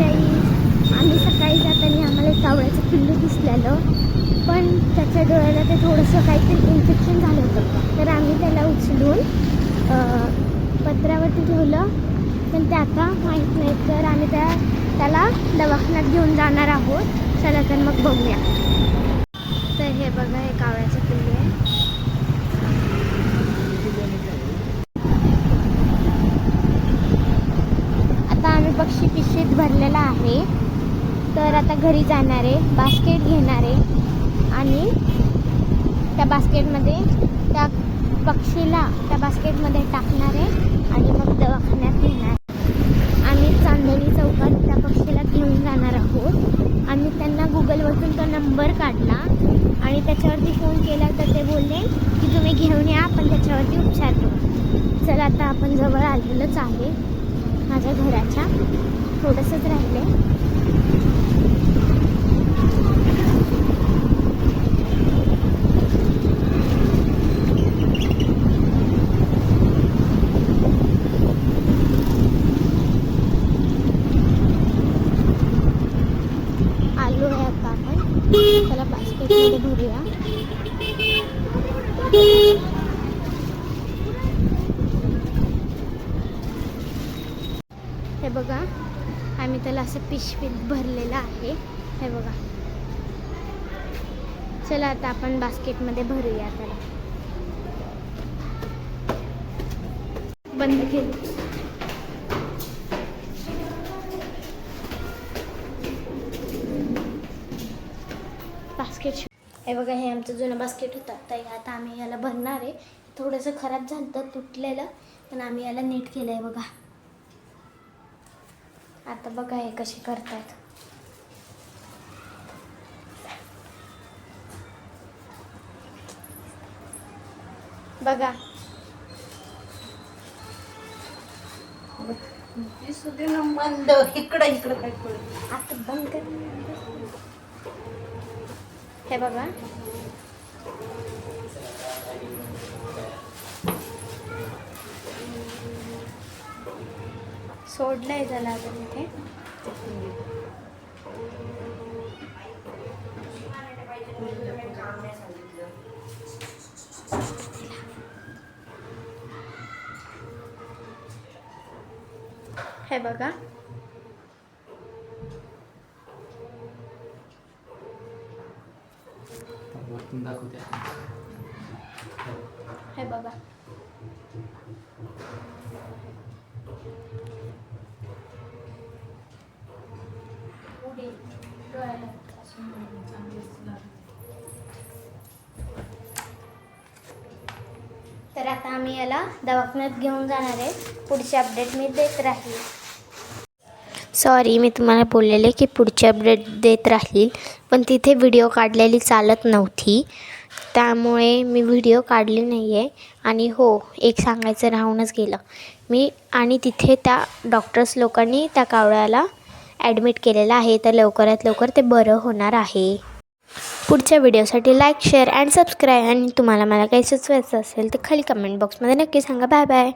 Guys आम्ही सकाळी जाताना आम्हाला एक कावळ्याचं पिल्लू दिसलेलं पण त्याच्या डोळ्याला ते थोडंसं काहीतरी इन्फेक्शन झालं होतं. तर आम्ही त्याला उचलून पत्रावरती ठेवलं. पण ते आता माहीत नाही तर आम्ही त्या त्याला दवाखान्यात घेऊन जाणार आहोत. चला तर मग बघूया. तर हे बघा हे कावळ्याचं पिल्लू आहे आता आम्ही पक्षी पिशवीत भरलेला आहे. तर आता घरी जाणार आहे बास्केट घेणार आहे आणि त्या बास्केटमध्ये त्या पक्षीला त्या बास्केटमध्ये टाकणार आहे आणि मग दवाखान्यात नेणार. आम्ही चांदणी चौकात त्या पक्षीला घेऊन जाणार आहोत. आम्ही त्यांना गुगलवरून तो नंबर काढला आणि त्याच्यावरती फोन केला तर ते बोलले की तुम्ही घेऊन या आपण त्याच्यावरती उपचार करू. चला आता आपण जवळ आलेलंच आहे. माझ्या घराच्या थोडंसंच राहिले. आलो आहे आता आपण. त्याला बास्केटमध्ये भरूया हे बघा आम्ही त्याला असं पिशवीत भरलेलं आहे. हे बघा. चला आता आपण बास्केटमध्ये भरूया त्याला. बंद केलं. बास्केट हे बघा हे आमचं जुनं बास्केट होतं. तर आता आम्ही याला भरणार आहे. थोडंसं खराब झालं तर तुटलेलं पण आम्ही याला नीट केलं आहे बघा. आता बघा हे कसे करतायत. बघा. मंद इकडं इकडं काय आता बंद. कर हे बघा. सोडलंय त्याला आता तिथे हे बघा. हे बघा. तर आता आम्ही याला दवाखान्यात घेऊन जाणार आहे. पुढचे अपडेट मी देत राहील. सॉरी मी तुम्हाला बोललेले की पुढचे अपडेट देत राहील पण तिथे व्हिडिओ काढलेली चालत नव्हती. त्यामुळे मी व्हिडिओ काढले नाही आहे आणि हो एक सांगायचं राहूनच गेलं. मी आणि तिथे त्या डॉक्टर्स लोकांनी त्या कावळ्याला ॲडमिट केलेलं आहे तर लवकरात लवकर ते बरं होणार आहे. पुढच्या व्हिडिओसाठी लाईक शेअर अँड सबस्क्राईब आणि तुम्हाला मला काही सुचवायचं असेल तर खाली कमेंट बॉक्समध्ये नक्की सांगा. Bye bye